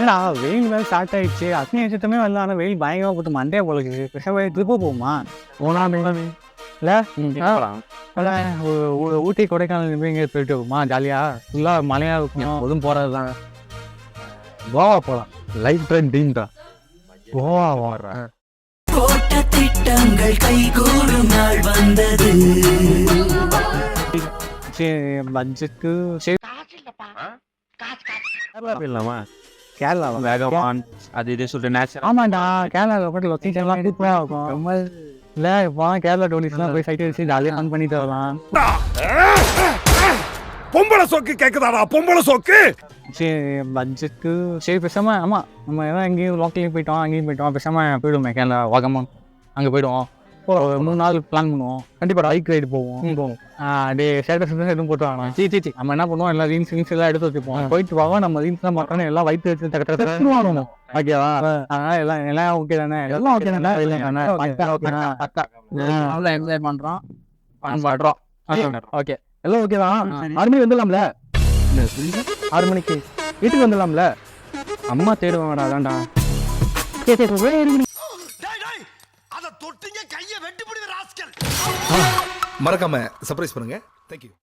என்னடா வெயில் வேறு ஸ்டார்ட் ஆயிடுச்சு. அக்னி நட்சத்திரமே வரல ஆனால் வெயில் பயங்கரமாக போட்டு மண்டே போலக்குது பேசாம ட்ரிப்பு போகுமா போனா இல்லை? ஊட்டி கொடைக்கானல் எங்கேயாவது போயிட்டு வருமா ஜாலியாக ஃபுல்லாக மழையாக இருக்கும். எதுவும் போகிறது தான் கோவா போகலாம் லைஃப் ட்ரெயின் டீம் தான். கோவா போட்ட திட்டங்கள் கைகூடும் நாள் வந்தது. சரி பட்ஜெட்டு சரி கேரளா போயிடலாமா? கேரளா வேகமான் அது இது சொல்லிட்டு நேச்சுரல் ஆமாண்டா கேரளாவில் போட்டு லொக்கேஷன்லாம் சூப்பராக இருக்கும். ரொம்ப இல்லை இப்போ கேரளா டூரிஸ்ட்லாம் போய் சைட் அடிச்சு ஜாலியாக ஃபன் பண்ணிட்டு வரலாம். பொம்பளை சொக்கு கேக்குதாடா பொம்பளை சொக்கு? சரி பட்ஜெட்டு சரி பேசாம ஆமாம் நம்ம எதாவது எங்கேயும் லோக்கலையும் போயிட்டோம் அங்கேயும் போயிட்டோம் பேசாம போயிடுவோமே கேரளா வாகமான். அங்கே போயிடுவோம். ஒரு மூணு நாள் பிளான் பண்ணுவோம். கண்டிப்பாக பைக் ரைடு போவோம். போவோம். அப்படியே ஸ்டேட்டஸ் எதுவும் போட்டு வாங்கலாம். சீ சீ சீ. நம்ம என்ன பண்ணுவோம்? எல்லாம் ரீல்ஸ் ரீல்ஸ் எல்லாம் எடுத்து வச்சுப்போம். போயிட்டு போவோம் நம்ம ரீல்ஸ் தான் மாட்டோம் எல்லாம் வயிற்று வச்சு தக்க தக்க வாங்கணும். ஓகேவா? அதனால எல்லாம் எல்லாம் ஓகே தானே? எல்லாம் ஓகே தானே? நல்லா என்ஜாய் பண்ணுறோம் ஃபன் பண்ணுறோம் ஓகே எல்லாம் ஓகே தான். ஆறு மணிக்கு வந்துடலாம்ல? ஆறு மணிக்கு. வீட்டுக்கு வந்துடலாம்ல? அம்மா தேடுவாங்கடா அதான்டா. சரி சரி தொட்டுங்க கைய வெட்டி பிடிக்கிற ராஸ்கல். மறக்காம சர்ப்ரைஸ் பண்ணுங்க. தேங்க்யூ